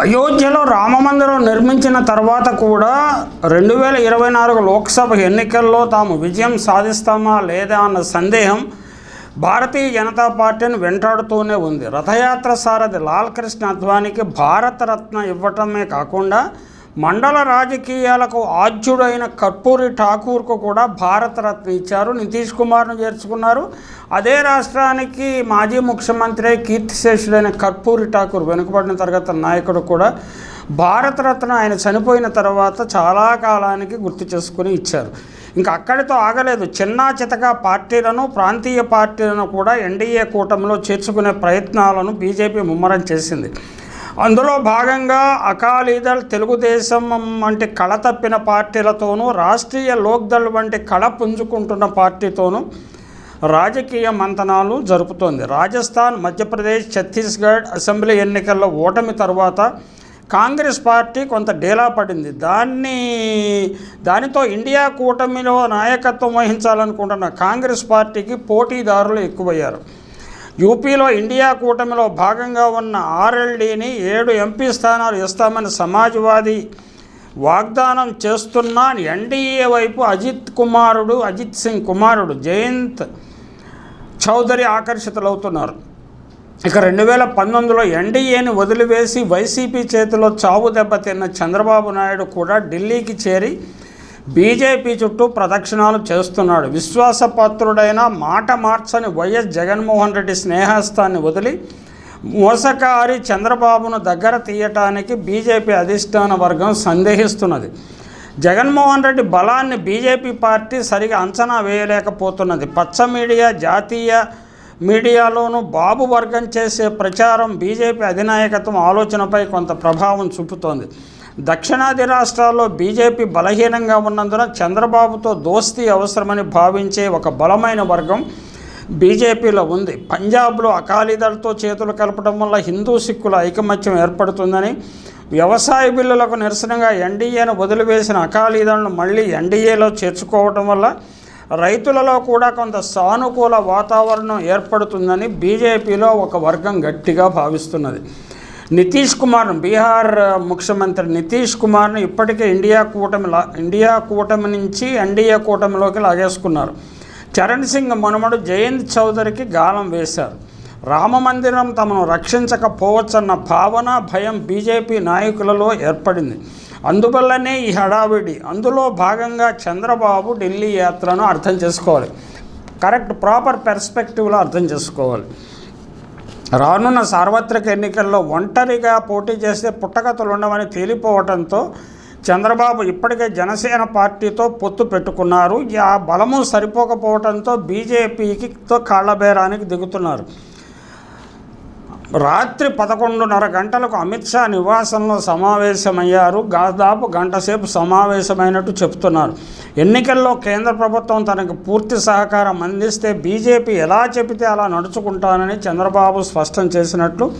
అయోధ్యలో రామమందిరం నిర్మించిన తర్వాత కూడా రెండు వేల ఇరవై నాలుగు లోక్సభ ఎన్నికల్లో తాము విజయం సాధిస్తామా లేదా అన్న సందేహం భారతీయ జనతా పార్టీని వెంటాడుతూనే ఉంది. రథయాత్ర సారథి లాల్ కృష్ణ అద్వానీకి భారతరత్న ఇవ్వటమే కాకుండా మండల రాజకీయాలకు ఆద్యుడైన కర్పూరి ఠాకూర్కు కూడా భారతరత్న ఇచ్చారు. నితీష్ కుమార్ను చేర్చుకున్నారు. అదే రాష్ట్రానికి మాజీ ముఖ్యమంత్రి కీర్తిశేషుడైన కర్పూరి ఠాకూర్ వెనుకబడిన తరగతి నాయకుడు కూడా భారతరత్న ఆయన చనిపోయిన తర్వాత చాలా కాలానికి గుర్తు చేసుకుని ఇచ్చారు. ఇంకా అక్కడితో ఆగలేదు. చిన్నా చితక పార్టీలను ప్రాంతీయ పార్టీలను కూడా ఎన్డీఏ కూటమిలో చేర్చుకునే ప్రయత్నాలను బీజేపీ ముమ్మరం చేసింది. అందులో భాగంగా అకాలీదళ్ తెలుగుదేశం వంటి కళ తప్పిన పార్టీలతోనూ రాష్ట్రీయ లోక్దళ్ వంటి కళ పుంజుకుంటున్న పార్టీతోనూ రాజకీయ మంతనాలు జరుపుతోంది. రాజస్థాన్ మధ్యప్రదేశ్ ఛత్తీస్గఢ్ అసెంబ్లీ ఎన్నికల్లో ఓటమి తర్వాత కాంగ్రెస్ పార్టీ కొంత డేలా పడింది. దాన్ని దానితో ఇండియా కూటమిలో నాయకత్వం వహించాలనుకుంటున్న కాంగ్రెస్ పార్టీకి పోటీదారులు ఎక్కువయ్యారు. యూపీలో ఇండియా కూటమిలో భాగంగా ఉన్న ఆర్ఎల్డీని ఏడు ఎంపీ స్థానాలు ఇస్తామని సమాజ్వాదీ వాగ్దానం చేస్తున్న ఎన్డీఏ వైపు అజిత్ కుమారుడు అజిత్ సింగ్ కుమారుడు జయంత్ చౌదరి ఆకర్షితులవుతున్నారు. ఇక రెండు వేల పంతొమ్మిదిలో ఎన్డీఏని వదిలివేసి వైసీపీ చేతిలో చావు దెబ్బతిన్న చంద్రబాబు నాయుడు కూడా ఢిల్లీకి చేరి బీజేపీ చుట్టూ ప్రదక్షిణాలు చేస్తున్నాడు. విశ్వాసపాత్రుడైన మాట మార్చని వైఎస్ జగన్మోహన్ రెడ్డి స్నేహస్థాన్ని వదిలి మోసకారి చంద్రబాబును దగ్గర తీయటానికి బీజేపీ అధిష్టాన వర్గం సందేహిస్తున్నది. జగన్మోహన్ రెడ్డి బలాన్ని బీజేపీ పార్టీ సరిగా అంచనా వేయలేకపోతున్నది. పచ్చ మీడియా జాతీయ మీడియాలోనూ బాబు వర్గం చేసే ప్రచారం బీజేపీ అధినాయకత్వం ఆలోచనపై కొంత ప్రభావం చూపుతోంది. దక్షిణాది రాష్ట్రాల్లో బీజేపీ బలహీనంగా ఉన్నందున చంద్రబాబుతో దోస్తీ అవసరమని భావించే ఒక బలమైన వర్గం బీజేపీలో ఉంది. పంజాబ్లో అకాలీదళతో చేతులు కలపడం వల్ల హిందూ సిక్కుల ఐకమత్యం ఏర్పడుతుందని వ్యవసాయ బిల్లులకు నిరసనగా ఎన్డీఏను వదిలివేసిన అకాలీదళను మళ్ళీ ఎన్డీఏలో చేర్చుకోవడం వల్ల రైతులలో కూడా కొంత సానుకూల వాతావరణం ఏర్పడుతుందని బీజేపీలో ఒక వర్గం గట్టిగా భావిస్తున్నది. నితీష్ కుమార్ బీహార్ ముఖ్యమంత్రి నితీష్ కుమార్ను ఇప్పటికే ఇండియా కూటమి ఇండియా కూటమి నుంచి ఎన్డీఏ కూటమిలోకి లాగేసుకున్నారు. చరణ్ సింగ్ మనుమడు జయంత్ చౌదరికి గాలం వేశారు. రామమందిరం తమను రక్షించకపోవచ్చన్న భావన భయం బీజేపీ నాయకులలో ఏర్పడింది. అందువల్లనే ఈ హడావిడి. అందులో భాగంగా చంద్రబాబు ఢిల్లీ యాత్రను అర్థం చేసుకోవాలి. కరెక్ట్ ప్రాపర్ పెర్స్పెక్టివ్లో అర్థం చేసుకోవాలి. రానున్న సార్వత్రిక ఎన్నికల్లో ఒంటరిగా పోటీ చేస్తే పుట్టగతులు ఉండవని తేలిపోవడంతో చంద్రబాబు ఇప్పటికే జనసేన పార్టీతో పొత్తు పెట్టుకున్నారు. ఆ బలము సరిపోకపోవడంతో బీజేపీకి తో కాళ్ళబేరానికి దిగుతున్నారు. రాత్రి పదకొండున్నర గంటలకు అమిత్ షా నివాసంలో సమావేశమయ్యారు. దాదాపు గంటసేపు సమావేశమైనట్టు చెప్తున్నారు. ఎన్నికల్లో కేంద్ర ప్రభుత్వం తనకు పూర్తి సహకారం అందిస్తే బీజేపీ ఎలా చెబితే అలా నడుచుకుంటానని చంద్రబాబు స్పష్టం చేసినట్లు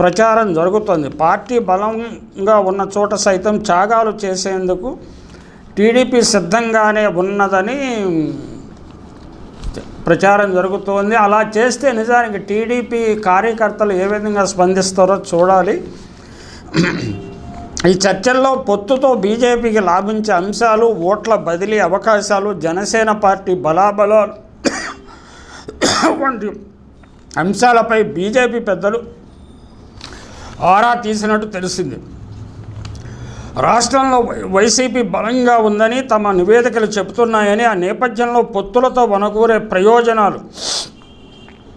ప్రచారం జరుగుతోంది. పార్టీ బలంగా ఉన్న చోట సైతం త్యాగాలు చేసేందుకు టీడీపీ సిద్ధంగానే ఉన్నదని ప్రచారం జరుగుతోంది. అలా చేస్తే నిజానికి టీడీపీ కార్యకర్తలు ఏ విధంగా స్పందిస్తారో చూడాలి. ఈ చర్చల్లో పొత్తుతో బీజేపీకి లాభించే అంశాలు ఓట్ల బదిలీ అవకాశాలు జనసేన పార్టీ బలాబలాలు వంటి అంశాలపై బీజేపీ పెద్దలు ఆరా తీసినట్టు తెలిసింది. రాష్ట్రంలో వై- వైసీపీ బలంగా ఉందని తమ నివేదికలు చెబుతున్నాయని ఆ నేపథ్యంలో పొత్తులతో వనకూరే ప్రయోజనాలు.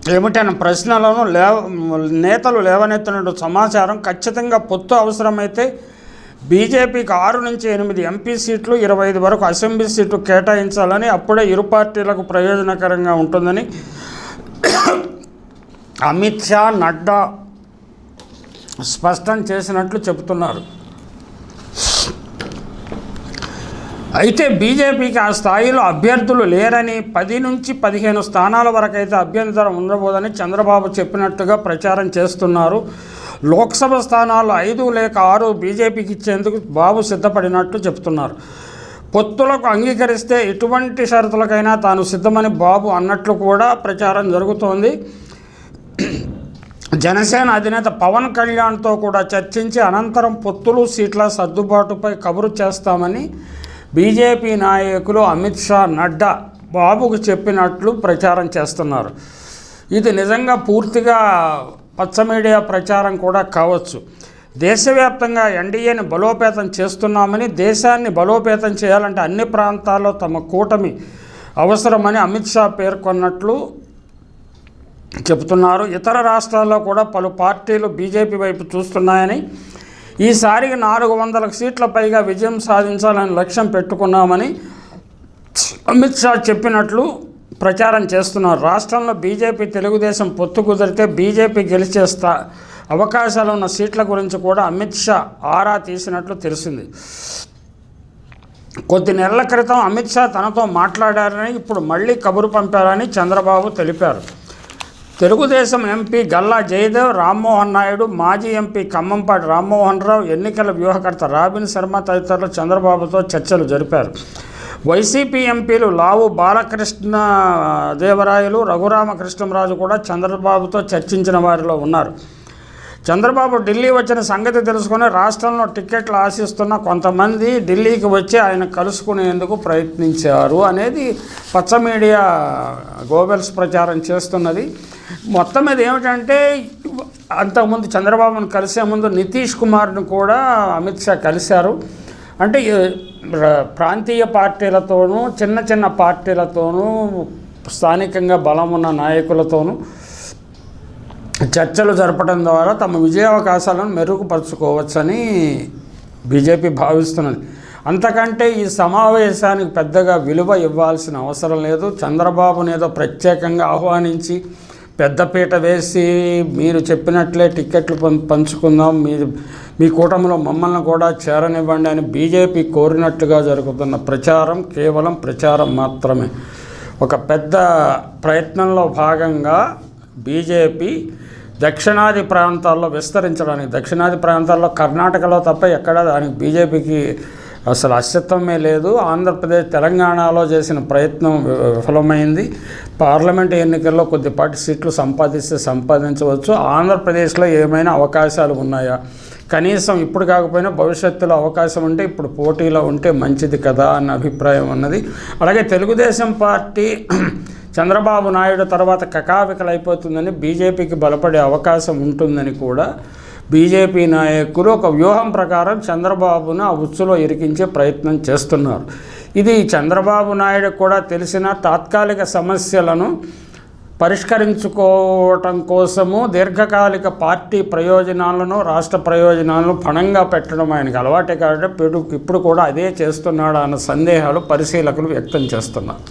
ఏమిటన్న ప్రశ్నలను లేవ నేతలు లేవనెత్తినట్టు సమాచారం ఖచ్చితంగా పొత్తు అవసరమైతే బీజేపీకి ఆరు నుంచి ఎనిమిది ఎంపీ సీట్లు ఇరవై ఐదు వరకు అసెంబ్లీ సీట్లు కేటాయించాలని అప్పుడే ఇరు పార్టీలకు ప్రయోజనకరంగా ఉంటుందని అమిత్ షా నడ్డా స్పష్టం చేసినట్లు చెబుతున్నారు. అయితే బీజేపీకి ఆ స్థాయిలో అభ్యర్థులు లేరని పది నుంచి పదిహేను స్థానాల వరకైతే అభ్యంతరం ఉండబోదని చంద్రబాబు చెప్పినట్టుగా ప్రచారం చేస్తున్నారు. లోక్సభ స్థానాలు ఐదు లేక ఆరు బీజేపీకి ఇచ్చేందుకు బాబు సిద్ధపడినట్టు చెప్తున్నారు. పొత్తులకు అంగీకరిస్తే ఎటువంటి షరతులకైనా తాను సిద్ధమని బాబు అన్నట్లు కూడా ప్రచారం జరుగుతోంది. జనసేన అధినేత పవన్ కళ్యాణ్తో కూడా చర్చించి అనంతరం పొత్తులు సీట్ల సర్దుబాటుపై కబురు చేస్తామని బీజేపీ నాయకులు అమిత్ షా నడ్డా బాబుకు చెప్పినట్లు ప్రచారం చేస్తున్నారు. ఇది నిజంగా పూర్తిగా పచ్చ మీడియా ప్రచారం కూడా కావచ్చు. దేశవ్యాప్తంగా ఎన్డీఏని బలోపేతం చేస్తున్నామని దేశాన్ని బలోపేతం చేయాలంటే అన్ని ప్రాంతాల్లో తమ కూటమి అవసరమని అమిత్ షా పేర్కొన్నట్లు చెబుతున్నారు. ఇతర రాష్ట్రాల్లో కూడా పలు పార్టీలు బీజేపీ వైపు చూస్తున్నాయని ఈసారికి నాలుగు వందల సీట్ల పైగా విజయం సాధించాలని లక్ష్యం పెట్టుకున్నామని అమిత్ షా చెప్పినట్లు ప్రచారం చేస్తున్నారు. రాష్ట్రంలో బీజేపీ తెలుగుదేశం పొత్తు కుదిరితే బీజేపీ గెలిచే స్థా అవకాశాలు ఉన్న సీట్ల గురించి కూడా అమిత్ షా ఆరా తీసినట్లు తెలిసింది. కొద్ది నెలల క్రితం అమిత్ షా తనతో మాట్లాడారని ఇప్పుడు మళ్ళీ కబురు పంపారని చంద్రబాబు తెలిపారు. తెలుగుదేశం ఎంపీ గల్లా జయదేవ్ రామ్మోహన్ నాయుడు మాజీ ఎంపీ ఖమ్మంపాటి రామ్మోహన్ రావు ఎన్నికల వ్యూహకర్త రాబిన్ శర్మ తదితరులు చంద్రబాబుతో చర్చలు జరిపారు. వైసీపీ ఎంపీలు లావు బాలకృష్ణ దేవరాయలు రఘురామకృష్ణరాజు కూడా చంద్రబాబుతో చర్చించిన వారిలో ఉన్నారు. చంద్రబాబు ఢిల్లీ వచ్చిన సంగతి తెలుసుకుని రాష్ట్రంలో టిక్కెట్లు ఆశిస్తున్న కొంతమంది ఢిల్లీకి వచ్చి ఆయన కలుసుకునేందుకు ప్రయత్నించారు అనేది పచ్చ మీడియా గోబెల్స్ ప్రచారం చేస్తున్నది. మొత్తం మీద ఏమిటంటే అంతకుముందు చంద్రబాబును కలిసే ముందు నితీష్ కుమార్ను కూడా అమిత్ షా కలిశారు. అంటే ప్రాంతీయ పార్టీలతోనూ చిన్న చిన్న పార్టీలతోనూ స్థానికంగా బలం ఉన్న నాయకులతోనూ చర్చలు జరపడం ద్వారా తమ విజయావకాశాలను మెరుగుపరుచుకోవచ్చని బీజేపీ భావిస్తున్నది. అంతకంటే ఈ సమావేశానికి పెద్దగా విలువ ఇవ్వాల్సిన అవసరం లేదు. చంద్రబాబుని ఏదో ప్రత్యేకంగా ఆహ్వానించి పెద్దపీట వేసి మీరు చెప్పినట్లే టిక్కెట్లు పం- పంచుకుందాం. మీ మీ కూటమిలో మమ్మల్ని కూడా చేరనివ్వండి అని బీజేపీ కోరినట్లుగా జరుగుతున్న ప్రచారం కేవలం ప్రచారం మాత్రమే. ఒక పెద్ద ప్రయత్నంలో భాగంగా బీజేపీ దక్షిణాది ప్రాంతాల్లో విస్తరించడానికి దక్షిణాది ప్రాంతాల్లో కర్ణాటకలో తప్ప ఎక్కడ దానికి బీజేపీకి అసలు అస్తిత్వమే లేదు. ఆంధ్రప్రదేశ్ తెలంగాణలో చేసిన ప్రయత్నం వి- విఫలమైంది. పార్లమెంట్ ఎన్నికల్లో కొద్దిపాటి సీట్లు సంపాదిస్తే సంపాదించవచ్చు. ఆంధ్రప్రదేశ్లో ఏమైనా అవకాశాలు ఉన్నాయా? కనీసం ఇప్పుడు కాకపోయినా భవిష్యత్తులో అవకాశం ఉంటే ఇప్పుడు పోటీలో ఉంటే మంచిది కదా అన్న అభిప్రాయం ఉన్నది అలాగే తెలుగుదేశం పార్టీ చంద్రబాబు నాయుడు తర్వాత కకావికలైపోతుందని బీజేపీకి బలపడే అవకాశం ఉంటుందని కూడా బీజేపీ నాయకులు ఒక వ్యూహం ప్రకారం చంద్రబాబును ఆ ఉచ్చులో ఇరికించే ప్రయత్నం చేస్తున్నారు. ఇది చంద్రబాబు నాయుడు కూడా తెలిసిన తాత్కాలిక సమస్యలను పరిష్కరించుకోవటం కోసము దీర్ఘకాలిక పార్టీ ప్రయోజనాలను రాష్ట్ర ప్రయోజనాలను పణంగా పెట్టడం ఆయనకు అలవాటే కాబట్టి ఇప్పుడు ఇప్పుడు కూడా అదే చేస్తున్నాడు అన్న సందేహాలు పరిశీలకులు వ్యక్తం చేస్తున్నారు.